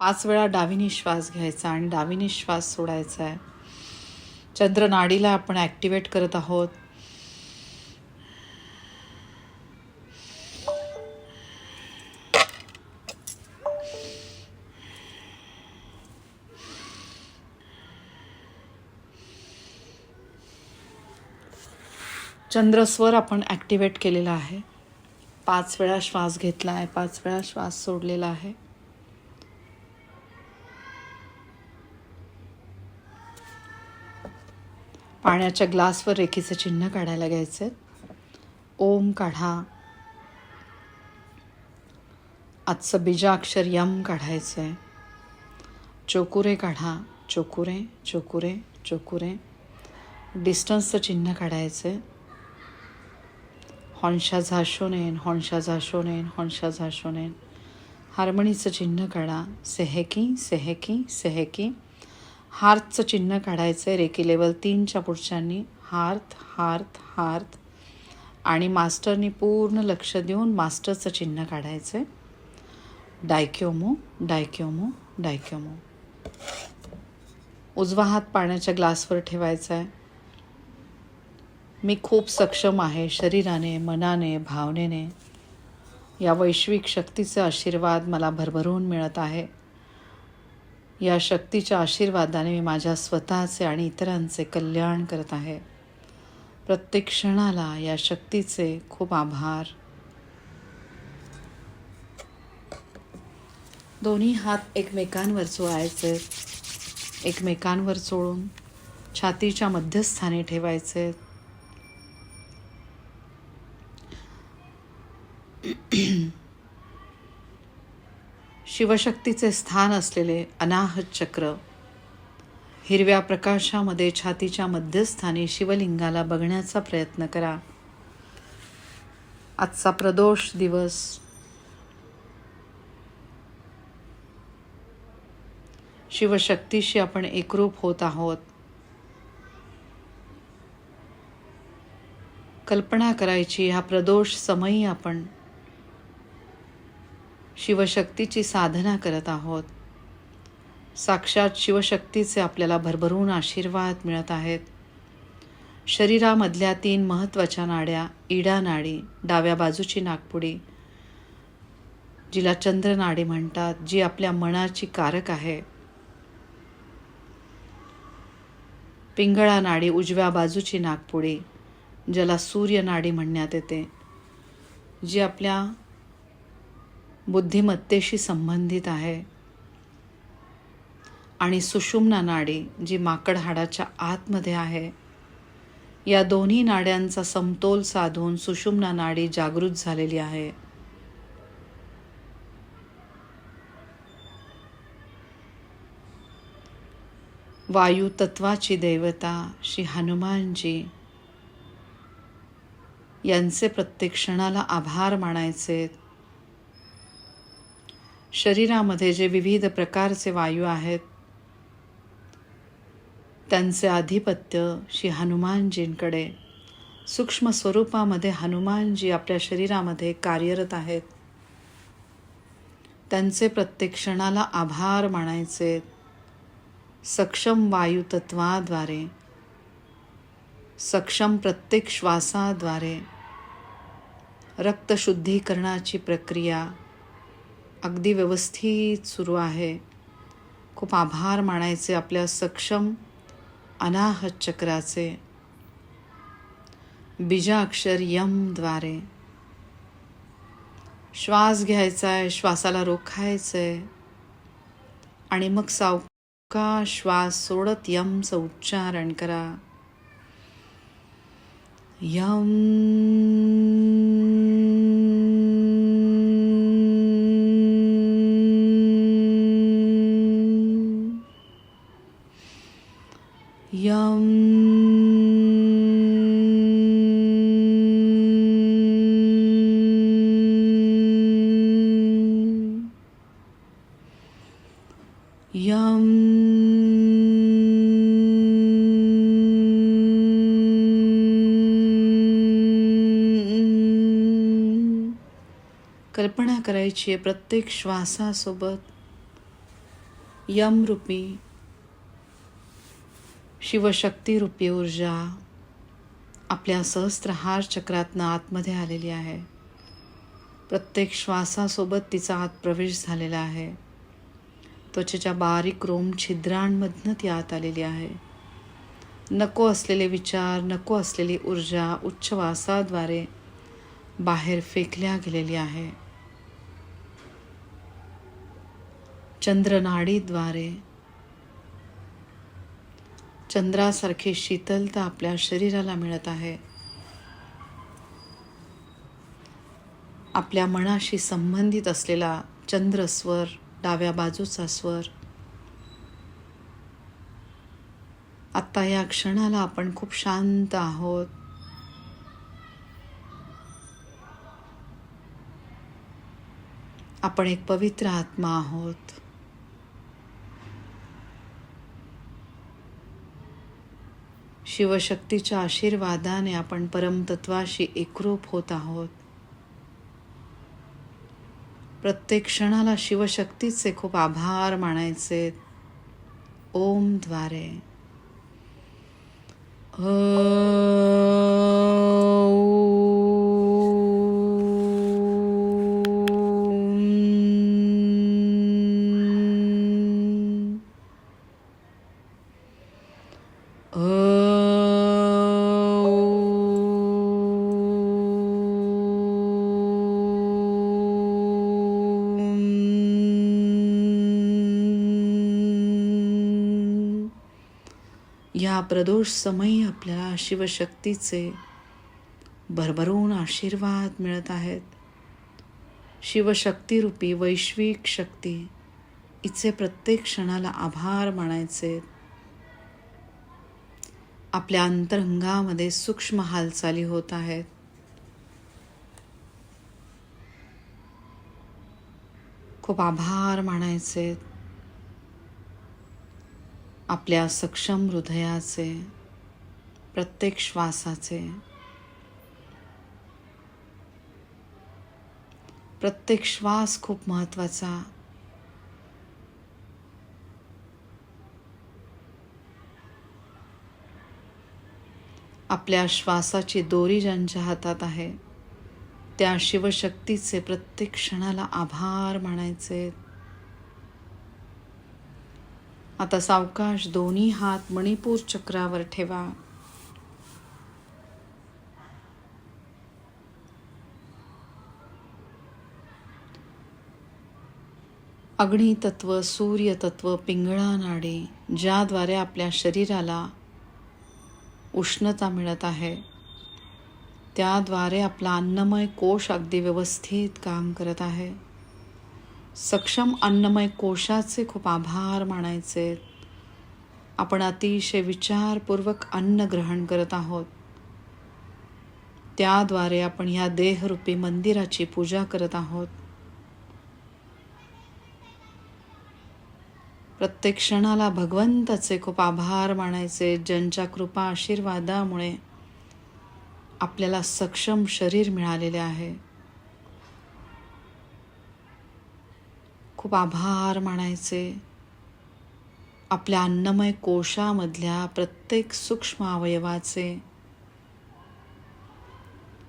पाच वेळा डावीने श्वास घ्यायचा आणि डावीने श्वास सोडायचा आहे. चंद्र नाडीला आपण ॲक्टिवेट करत आहोत. चंद्रस्वर आपण ॲक्टिवेट केलेला आहे. पाच वेळा श्वास घेतला आहे पाच वेळा श्वास सोडलेला आहे. पाण्याच्या ग्लासवर रेखीचं चिन्ह काढायला घ्यायचं. ओम काढा. आजचं बीजाक्षर यम काढायचं आहे चोकुरे काढा. चोकुरे चोकुरे चोकुरे. डिस्टन्सचं चिन्ह काढायचं. आहे हॉनशा झाशोनेन नेन झाशोनेन झाशो झाशोनेन. हार्मणीचं चिन्ह काढा. सेहेकी सेहेकी सेहेकी. हार्थचं चिन्ह काढायचं आहे रेकी लेवल तीनच्या पुढच्यांनी. Hearth hearth hearth. आणि मास्टरनी पूर्ण लक्ष देऊन मास्टरचं चिन्ह काढायचं आहे डायक्योमो डायक्योमो डायक्योमो. उजवा हात पाण्याच्या ग्लासवर ठेवायचा आहे मी खूप सक्षम आहे शरीराने मनाने भावनेने. या वैश्विक शक्तीचा आशीर्वाद मला भरभरून मिळत आहे. या शक्तीच्या आशीर्वादाने मी माझ्या स्वतःचे आणि इतरांचे कल्याण करत आहे. प्रत्येक क्षणाला या शक्तीचे खूप आभार. दोन्ही हात एकमेकांवर चोळायचे. एकमेकांवर चोळून छातीच्या मध्यस्थानी ठेवायचे. शिवशक्तीचे स्थान असलेले अनाहत चक्र. हिरव्या प्रकाशामध्ये छातीच्या मध्यस्थानी शिवलिंगाला बघण्याचा प्रयत्न करा. आजचा प्रदोष दिवस. शिवशक्तीशी आपण एकरूप होत आहोत. कल्पना करायची हा प्रदोष समयी आपण शिवशक्तीची साधना करत आहोत. साक्षात शिवशक्तीचे आपल्याला भरभरून आशीर्वाद मिळत आहेत. शरीरामधल्या तीन महत्त्वाच्या नाड्या इडा नाडी डाव्या बाजूची नागपुडी जिला चंद्रनाडी म्हणतात जी आपल्या मनाची कारक आहे. पिंगळा नाडी उजव्या बाजूची नागपुडी ज्याला सूर्यनाडी म्हणण्यात येते जी आपल्या बुद्धिमत्तेशी संबंधित आहे. आणि सुषुम्ना नाडी जी माकड हाडाच्या आतमध्ये आहे या दोन्ही नाड्यांचा समतोल साधून सुषुम्ना नाडी जागृत झालेली आहे. वायू तत्वाची देवता श्री हनुमानजी यांचे प्रत्येक क्षणाला आभार मानायचे शरीरामध्ये जे विविध प्रकारचे वायू आहेत त्यांचे आधिपत्य श्री हनुमानजींकडे. सूक्ष्म स्वरूपामध्ये हनुमानजी आपल्या शरीरामध्ये कार्यरत आहेत. त्यांचे प्रत्येक क्षणाला आभार मानायचे. सक्षम वायुतत्वाद्वारे सक्षम प्रत्येक श्वासाद्वारे रक्तशुद्धीकरणाची प्रक्रिया अगदी व्यवस्थित सुरू आहे. खूप आभार मानायचे आपल्या सक्षम अनाहत चक्राचे. बीजाक्षर यमद्वारे श्वास घ्यायचा आहे श्वासाला रोखायचं आहे आणि मग सावका श्वास सोडत यमचं उच्चारण करा. यम यम यम कल्पना करायची आहे प्रत्येक श्वासासोबत. यमरूपी शिवशक्तीरूपी ऊर्जा आपल्या सहस्त्रहार चक्रातनं आतमध्ये आलेली आहे. प्रत्येक श्वासासोबत तिचा आत प्रवेश झालेला आहे. त्वचेच्या बारीक रोम छिद्रांमधनं ती आत आलेली आहे. नको असलेले विचार नको असलेली ऊर्जा उच्चवासाद्वारे बाहेर फेकल्या गेलेली आहे. चंद्रनाडीद्वारे चंद्रासारखी शीतलता आपल्या शरीराला मिळत आहे. आपल्या मनाशी संबंधित असलेला चंद्रस्वर डाव्या बाजूचा स्वर. आत्ता या क्षणाला आपण खूप शांत आहोत. आपण एक पवित्र आत्मा आहोत. शिवशक्तीच्या आशीर्वादाने आपण परमतत्वाशी एकरूप होत आहोत. प्रत्येक क्षणाला शिवशक्तीचे खूप आभार मानायचे ओमद्वारे ओम. या प्रदोष समयी आपल्याला शिवशक्तीचे भरभरून आशीर्वाद मिळत आहेत. शिवशक्तीरूपी वैश्विक शक्ती इचे प्रत्येक क्षणाला आभार मानायचे. आपल्या अंतरंगामध्ये सूक्ष्म हालचाली होत आहेत. खूप आभार मानायचे. आपल्या सक्षम हृदयाचे प्रत्येक श्वासाचे प्रत्येक श्वास खूप महत्त्वाचा आपल्या श्वासाची दोरी ज्यांच्या हातात आहे त्या शिवशक्तीचे प्रत्येक क्षणाला आभार मानायचे. आता सावकाश दोन्ही हात मणिपूर चक्रावर ठेवा. अग्नितत्व सूर्यतत्व पिंगळा नाडे ज्याद्वारे आपल्या शरीराला उष्णता मिळत आहे त्याद्वारे आपला अन्नमय कोश अगदी व्यवस्थित काम करत आहे. सक्षम अन्नमय कोशाचे खूप आभार मानायचे. आपण अतिशय विचारपूर्वक अन्न ग्रहण करत आहोत. त्याद्वारे आपण ह्या देहरूपी मंदिराची पूजा करत आहोत. प्रत्येक क्षणाला भगवंताचे खूप आभार मानायचे ज्यांच्या कृपा आशीर्वादामुळे आपल्याला सक्षम शरीर मिळालेले आहे. खूप आभार मानायचे. आपल्या अन्नमय कोशामधल्या प्रत्येक सूक्ष्म अवयवाचे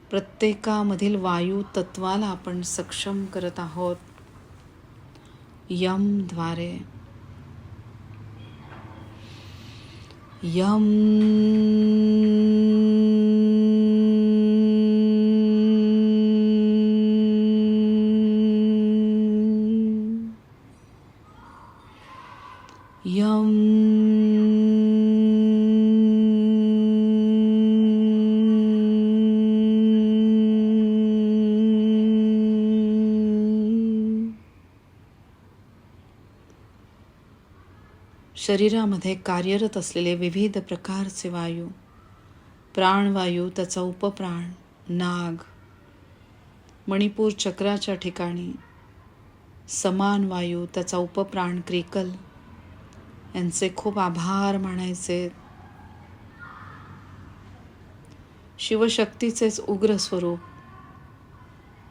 प्रत्येकामधील वायू तत्वाला आपण सक्षम करत आहोत. यमद्वारे यम यम शरीरामध्ये कार्यरत असलेले विविध प्रकारचे वायू प्राणवायू त्याचा उपप्राण नाग मणिपूर चक्राच्या ठिकाणी समान वायू त्याचा उपप्राण क्रिकल यांचे खूप आभार मानायचे. शिवशक्तीचेच उग्र स्वरूप.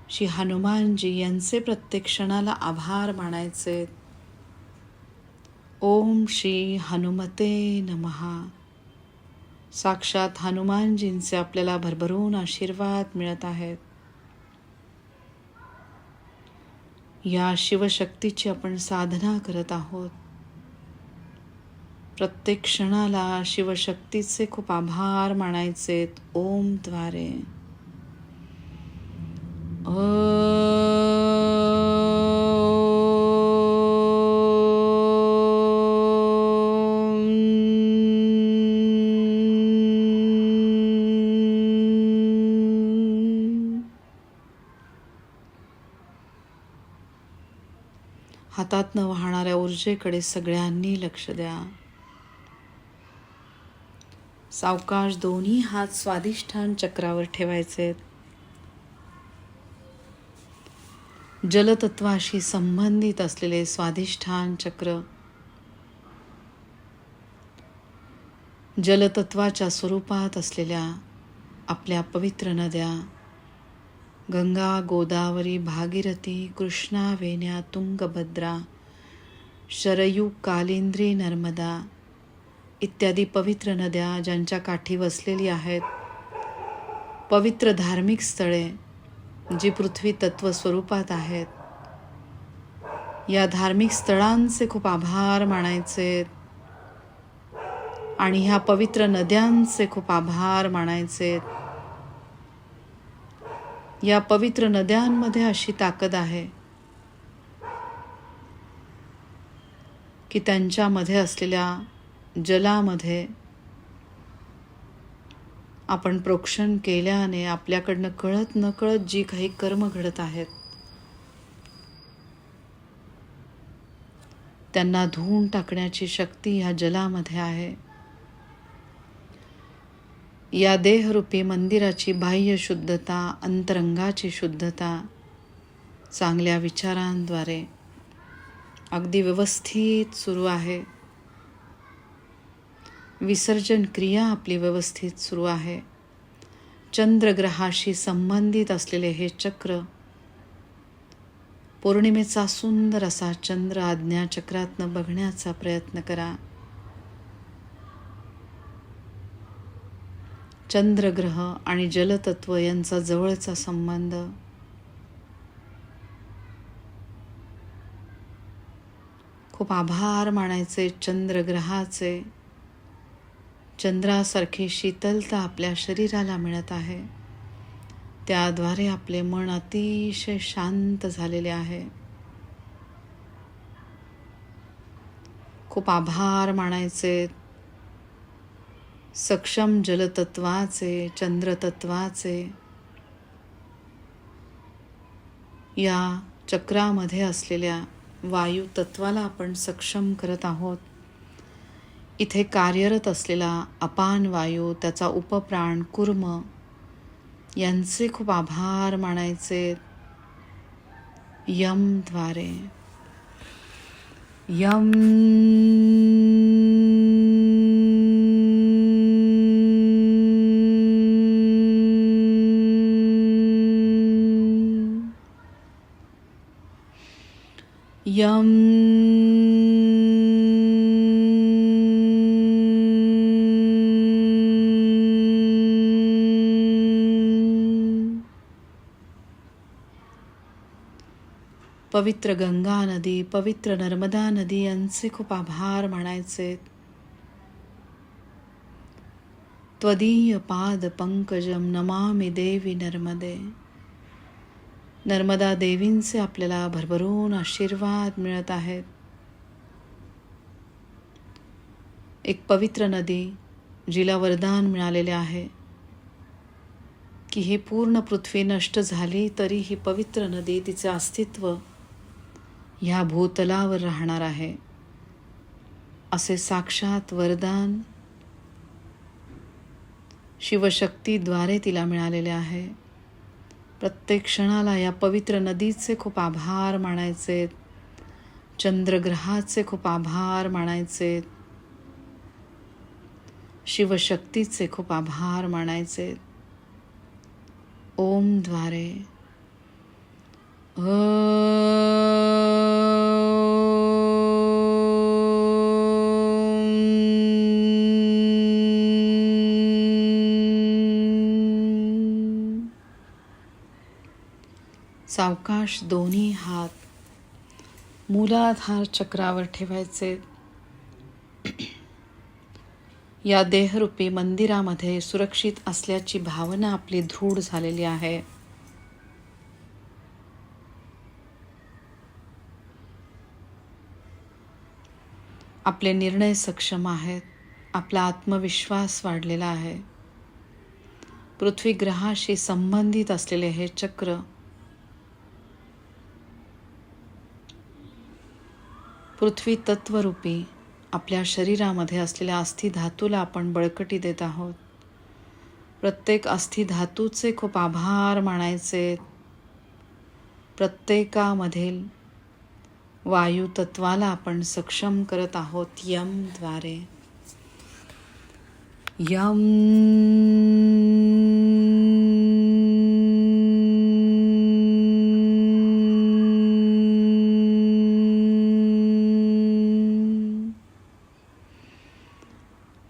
श्री हनुमानजी यांचे प्रत्येक क्षणाला आभार मानायचे. ओम श्री हनुमते नमहा साक्षात हनुमानजींचे आपल्याला भरभरून आशीर्वाद मिळत आहेत. या शिवशक्तीची आपण साधना करत आहोत. प्रत्येक क्षणाला शिवशक्तीचे खूप आभार मानायचेत. ओमद्वारे हातातनं वाहणाऱ्या ऊर्जेकडे सगळ्यांनी लक्ष द्या. सावकाश दोन्ही हात स्वादिष्ठान चक्रावर ठेवायचे. जलतत्वाशी संबंधित असलेले स्वाधिष्ठान चक्र. जलतत्वाच्या स्वरूपात असलेल्या आपल्या पवित्र नद्या. गंगा गोदावरी भागीरथी कृष्णा वेण्या तुंगभद्रा शरयू कालिंद्री नर्मदा इत्यादी पवित्र नद्या ज्यांच्या काठी वसलेली आहेत पवित्र धार्मिक स्थळे जी पृथ्वी तत्व स्वरूपात आहेत या धार्मिक स्थळांचे खूप आभार मानायचे आणि ह्या पवित्र नद्यांचे खूप आभार मानायचे. या पवित्र नद्यांमध्ये अशी ताकद आहे की त्यांच्यामध्ये असलेल्या जलामध्ये आपण प्रोक्षण केल्याने आपल्याकडनं कळत नकळत जी काही कर्म घडत आहेत त्यांना धुवून टाकण्याची शक्ती ह्या जलामध्ये आहे. या देहरूपी मंदिराची बाह्य शुद्धता अंतरंगाची शुद्धता चांगल्या विचारांद्वारे अगदी व्यवस्थित सुरू आहे. विसर्जन क्रिया आपली व्यवस्थित सुरू आहे. चंद्रग्रहाशी संबंधित असलेले हे चक्र पौर्णिमेचा सुंदर असा चंद्र आज्ञा चक्रातनं बघण्याचा प्रयत्न करा. चंद्रग्रह आणि जलतत्व यांचा जवळचा संबंध. खूप आभार मानायचे चंद्रग्रहाचे. चंद्रासारखी शीतलता आपल्या शरीराला मिळत आहे. त्याद्वारे आपले मन अतिशय शांत झालेले आहे. खूप आभार मानायचे. सक्षम जलतत्वाचे चंद्रतत्वाचे. या चक्रामध्ये असलेल्या वायू तत्वाला आपण सक्षम करत आहोत. इथे कार्यरत असलेला अपान वायू त्याचा उपप्राण कुर्म यांचे खूप आभार मानायचे. यमद्वारे यम यम पवित्र गंगा नदी पवित्र नर्मदा नदी यांचे खूप आभार मानायचे. त्वदीय पाद पंकजम नमामि देवी नर्मदे. नर्मदा देवींचे आपल्याला भरभरून आशीर्वाद मिळत आहेत. एक पवित्र नदी जिला वरदान मिळालेले आहे. की ही पूर्ण पृथ्वी नष्ट झाली तरी ही पवित्र नदी तिचं अस्तित्व ह्या भूतलावर राहणार आहे. असे साक्षात वरदान शिवशक्तीद्वारे तिला मिळालेले आहे. प्रत्येक क्षणाला या पवित्र नदीचे खूप आभार मानायचे. चंद्रग्रहाचे खूप आभार मानायचे. शिवशक्तीचे खूप आभार मानायचे. ओमद्वारे सावकाश दोन्ही हात मूलाधार चक्रावर ठेवायचे. या देहरूपी मंदिरामध्ये सुरक्षित असल्याची भावना आपली दृढ झालेली आहे. आपले निर्णय सक्षम आहेत. आपला आत्मविश्वास वाढलेला आहे. पृथ्वी ग्रहाशी संबंधित असलेले हे चक्र पृथ्वी तत्वरूपी आपल्या शरीरामध्ये असलेल्या अस्थि धातूला आपण बळकटी देत आहोत. प्रत्येक अस्थि धातूचे खूप आभार मानायचे. प्रत्येकामधील वायुतत्वाला आपण सक्षम करत आहोत यमद्वारे यम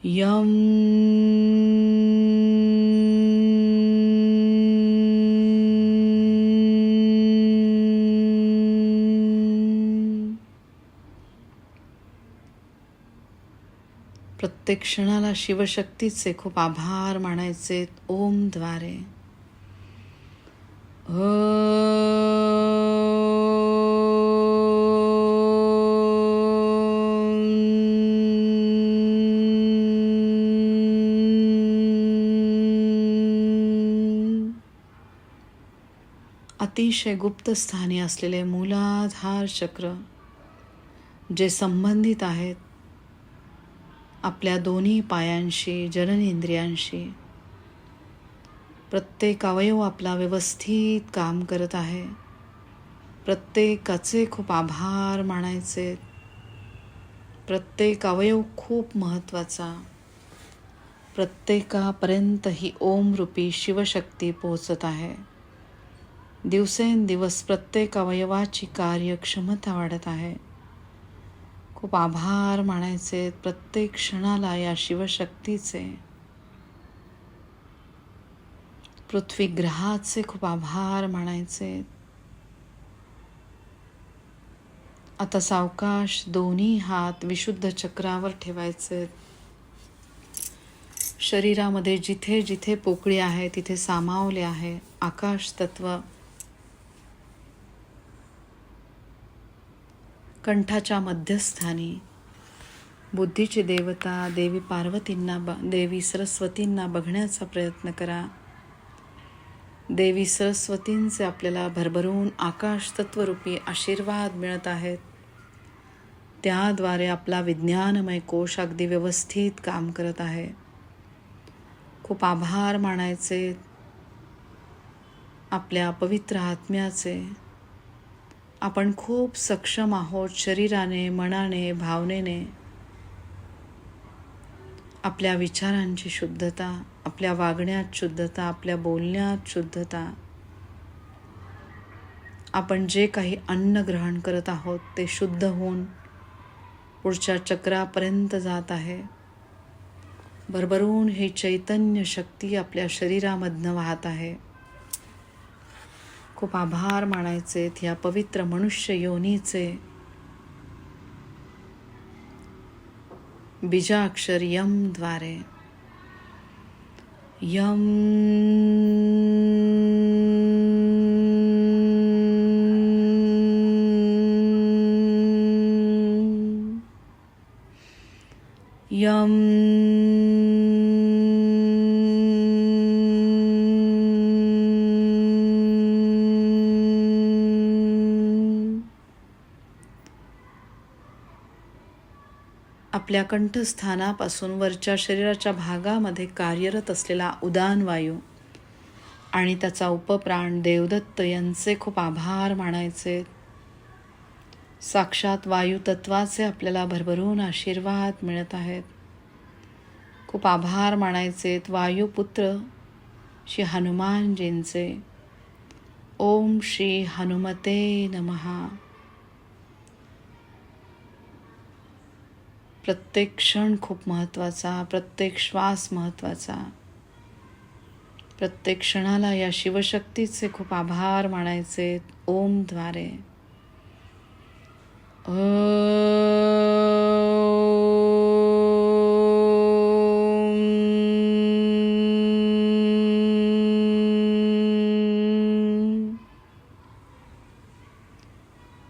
यम प्रत्येक क्षणाला शिवशक्तीचे खूप आभार मानायचे. ओमद्वारे अतिशय गुप्त स्थानी असलेले मूलाधार चक्र जे संबंधित आहेत आपल्या दोन्ही पायांशी जननेंद्रियांशी. प्रत्येक अवयव आपला व्यवस्थित काम करत आहे. प्रत्येकाचे खूप आभार मानायचे. प्रत्येक अवयव खूप महत्त्वाचा. प्रत्येकापर्यंत ही ओमरूपी शिवशक्ती पोहोचत आहे. दिवसेंदिवस प्रत्येक अवयवाची कार्यक्षमता वाढत आहे. खूप आभार मानायचे प्रत्येक क्षणाला या शिवशक्तीचे. पृथ्वी ग्रहाचे खूप आभार मानायचे. आता सावकाश दोन्ही हात विशुद्ध चक्रावर ठेवायचे. शरीरामध्ये जिथे जिथे पोकळी आहे तिथे सामावले आहे आकाश तत्व. कंठाच्या मध्यस्थानी. बुद्धीची देवता देवी पार्वतींना ब देवी सरस्वतींना बघण्याचा प्रयत्न करा. देवी सरस्वतींचे आपल्याला भरभरून आकाश तत्वरूपी आशीर्वाद मिळत आहेत. त्याद्वारे आपला विज्ञानमय कोश अगदी व्यवस्थित काम करत आहे. खूप आभार मानायचे. आपल्या पवित्र आत्म्याचे. आपण खूप सक्षम आहोत शरीराने मनाने भावनेने. आपल्या विचारांची शुद्धता आपल्या वागण्यात शुद्धता आपल्या बोलण्यात शुद्धता. आपण जे काही अन्न ग्रहण करत आहोत ते शुद्ध होऊन पुढच्या चक्रापर्यंत जात आहे. भरभरून हे चैतन्य शक्ती आपल्या शरीरामधनं वाहत आहे. खूप आभार मानायचे ह्या पवित्र मनुष्य योनीचे. बीजाक्षर यमद्वारे यम यम आपल्या कंठस्थानापासून वरच्या शरीराच्या भागामध्ये कार्यरत असलेला उदान वायू आणि त्याचा उपप्राण देवदत्त यांचे खूप आभार मानायचे. साक्षात वायू तत्वाचे आपल्याला भरभरून आशीर्वाद मिळत आहेत. खूप आभार मानायचे वायुपुत्र श्री हनुमानजींचे. ओम श्री हनुमते नमहा प्रत्येक क्षण खूप महत्त्वाचा प्रत्येक श्वास महत्त्वाचा. प्रत्येक क्षणाला या शिवशक्तीचे खूप आभार मानायचे. ओमद्वारे ओम.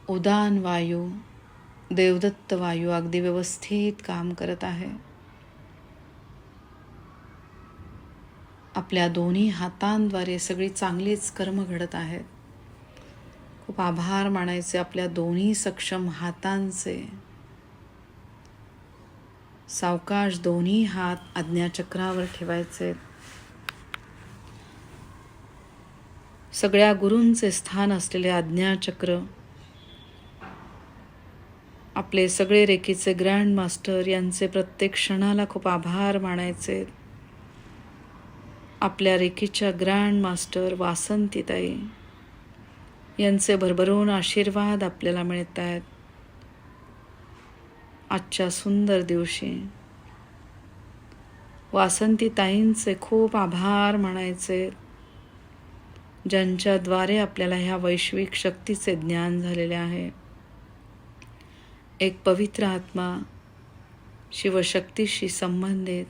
उदान वायू. देवदत्त वायू अगदी व्यवस्थित काम करत आहे. आपल्या दोन्ही हातांद्वारे सगळी चांगलीच कर्म घडत आहेत. खूप आभार मानायचे आपल्या दोन्ही सक्षम हातांचे. सावकाश दोन्ही हात आज्ञाचक्रावर ठेवायचे. सगळ्या गुरूंचे स्थान असलेले आज्ञाचक्र आपले सगळे रेकीचे ग्रँड मास्टर यांचे प्रत्येक क्षणाला खूप आभार मानायचे. आपल्या रेकीच्या ग्रँड मास्टर वासंतीताई यांचे भरभरून आशीर्वाद आपल्याला मिळत आहेत आजच्या सुंदर दिवशी वासंतीताईंचे खूप आभार मानायचे ज्यांच्याद्वारे आपल्याला ह्या वैश्विक शक्तीचे ज्ञान झालेले आहे. एक पवित्र आत्मा शिवशक्तीशी संबंधित.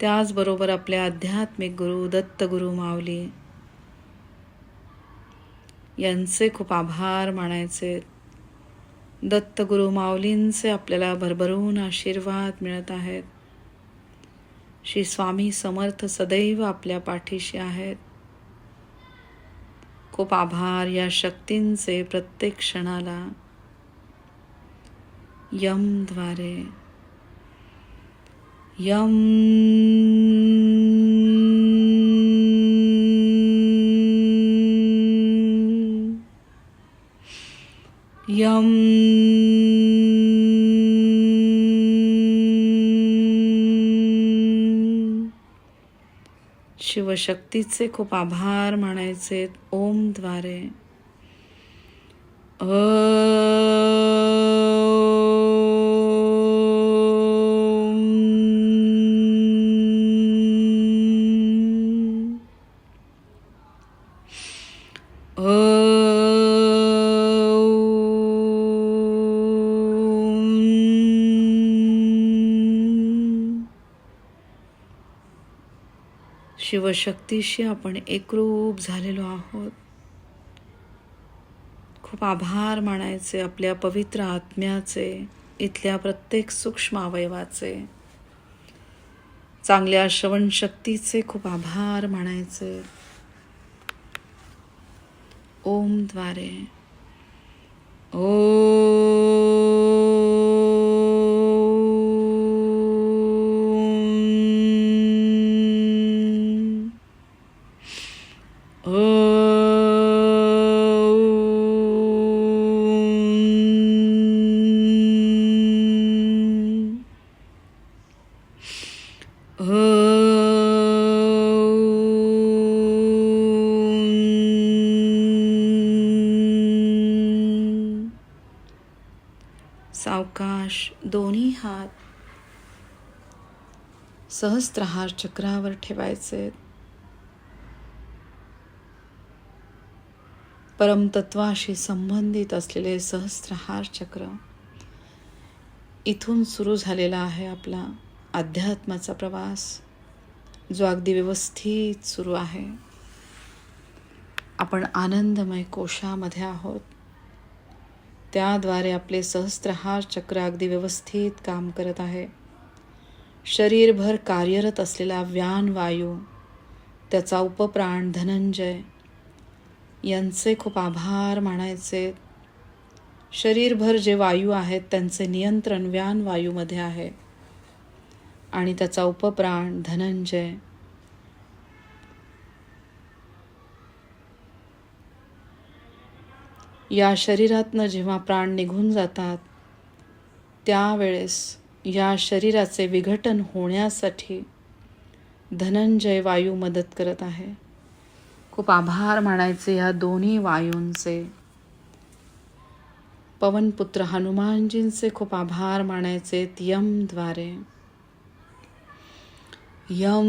त्याचबरोबर आपले आध्यात्मिक गुरु दत्तगुरु माऊली यांचे खूप आभार मानायचे. दत्तगुरु माऊलींचे आपल्याला भरभरून आशीर्वाद मिळत आहेत. श्री स्वामी समर्थ सदैव आपल्या पाठीशी आहेत. खूप आभार या शक्तींचे प्रत्येक क्षणाला. यमद्वारे यम यम शिवशक्तीचे खूप आभार मानायचे ओमद्वारे अ शिवशक्तीशी आपण एकरूप झालेलो आहोत. खूप आभार मानायचे आपल्या पवित्र आत्म्याचे इथल्या प्रत्येक सूक्ष्म अवयवाचे. चांगल्या श्रवणशक्तीचे खूप आभार मानायचे. ओमद्वारे ओम. हात. सहस्त्रहार चक्रावर ठेवायचे. परमतत्वाशी संबंधित असलेले सहस्त्रहार चक्र इथून सुरू झालेला आहे आपला अध्यात्माचा प्रवास जो अगदी व्यवस्थित सुरू आहे. आपण आनंदमय कोशामध्ये आहोत. त्याद्वारे आपले सहस्त्रहार चक्र अगदी व्यवस्थित काम करत आहे. शरीरभर कार्यरत असलेला व्यान वायू त्याचा उपप्राण धनंजय यांचे खूप आभार मानायचे. शरीरभर जे वायू आहेत त्यांचे नियंत्रण व्यान वायूमध्ये आहे. आणि त्याचा उपप्राण धनंजय. या शरीरातनं जेव्हा प्राण निघून जातात त्यावेळेस या शरीराचे विघटन होण्यासाठी धनंजय वायू मदत करत आहे. खूप आभार मानायचे या दोन्ही वायूंचे. पवनपुत्र हनुमानजींचे खूप आभार मानायचे यमद्वारे यम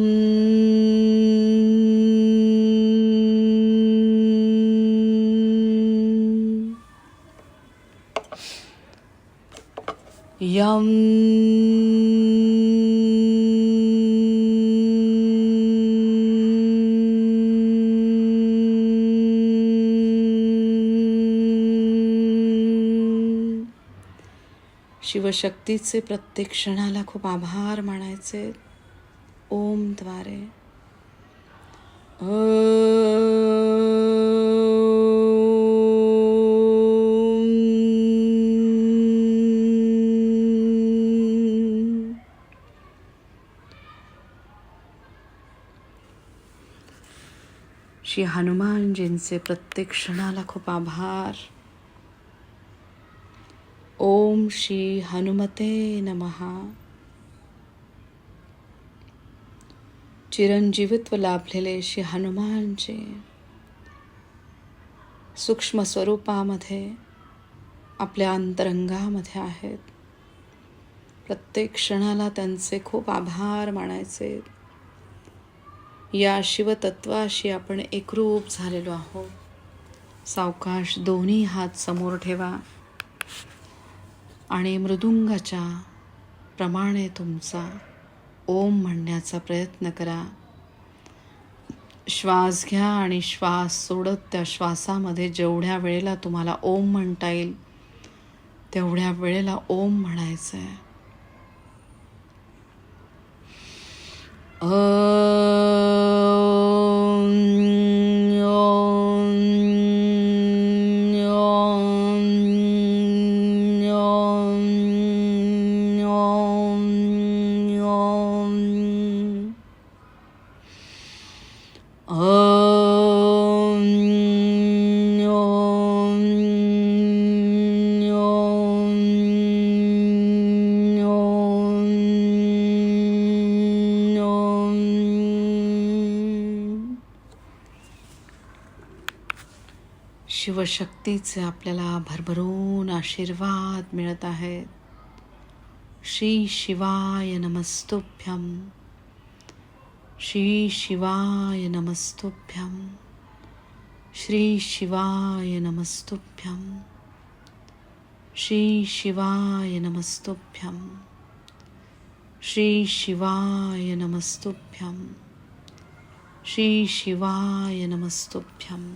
यम शिवशक्तीचे प्रत्येक क्षणाला खूप आभार मानायचे. ओमद्वारे ओ श्री हनुमानजींचे प्रत्येक क्षणाला खूप आभार. ओम श्री हनुमते नमहा चिरंजीवित्व लाभलेले श्री हनुमानजी. सूक्ष्म स्वरूपामध्ये आपल्या अंतरंगामध्ये आहेत. प्रत्येक क्षणाला त्यांचे खूप आभार मानायचे. या शिवतत्वाशी आपण एकरूप झालेलो आहोत. सावकाश दोन्ही हात समोर ठेवा. आणि मृदुंगाच्या प्रमाणे तुमचा ओम म्हणण्याचा प्रयत्न करा. श्वास घ्या आणि श्वास सोडत त्या श्वासामध्ये जेवढ्या वेळेला तुम्हाला ओम म्हणता येईल तेवढ्या वेळेला ओम म्हणायचं आहे Um... शिवशक्तीचे आपल्याला भरभरून आशीर्वाद मिळत आहेत. श्री शिवाय नमस्तुभ्यम श्री शिवाय नमस्तुभ्यम श्री शिवाय नमस्तुभ्यम श्री शिवाय नमस्तुभ्यम श्री शिवाय नमस्तुभ्यम श्री शिवाय नमस्तुभ्यम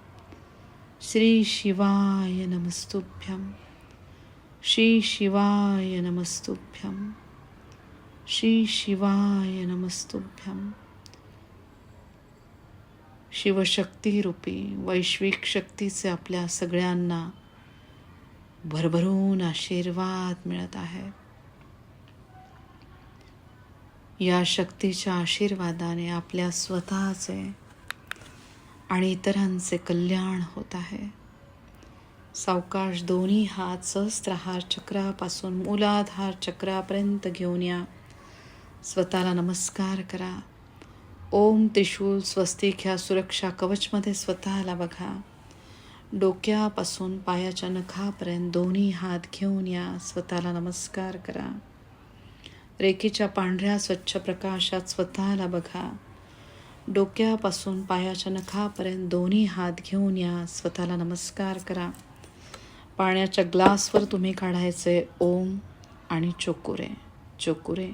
श्री शिवाय नमस्तुभ्यम श्री शिवाय नमस्तुभ्यम श्री शिवाय नमस्तुभ्यं। शिवशक्तीरूपी वैश्विक शक्तीचे आपल्या सगळ्यांना भरभरून आशीर्वाद मिळत आहे. या शक्तीच्या आशीर्वादाने आपल्या स्वतःचे आणि इतरांचे कल्याण होत आहे. सावकाश दोन्ही हात सहस्त्रहार चक्रापासून मूलाधार चक्रापर्यंत घेऊन या. स्वतःला नमस्कार करा. ओम त्रिशूल स्वस्तिक ह्या सुरक्षा कवचमध्ये स्वतःला बघा. डोक्यापासून पायाच्या नखापर्यंत दोन्ही हात घेऊन या. स्वतःला नमस्कार करा. रेखीच्या पांढऱ्या स्वच्छ प्रकाशात स्वतःला बघा. डोक्यापासून पायाच्या नखापर्यंत दोन्ही हात घेऊन या स्वतःला नमस्कार करा. पाण्याच्या ग्लासवर तुम्ही काढायचे ओम आणि चोकुरे. चोकुरे.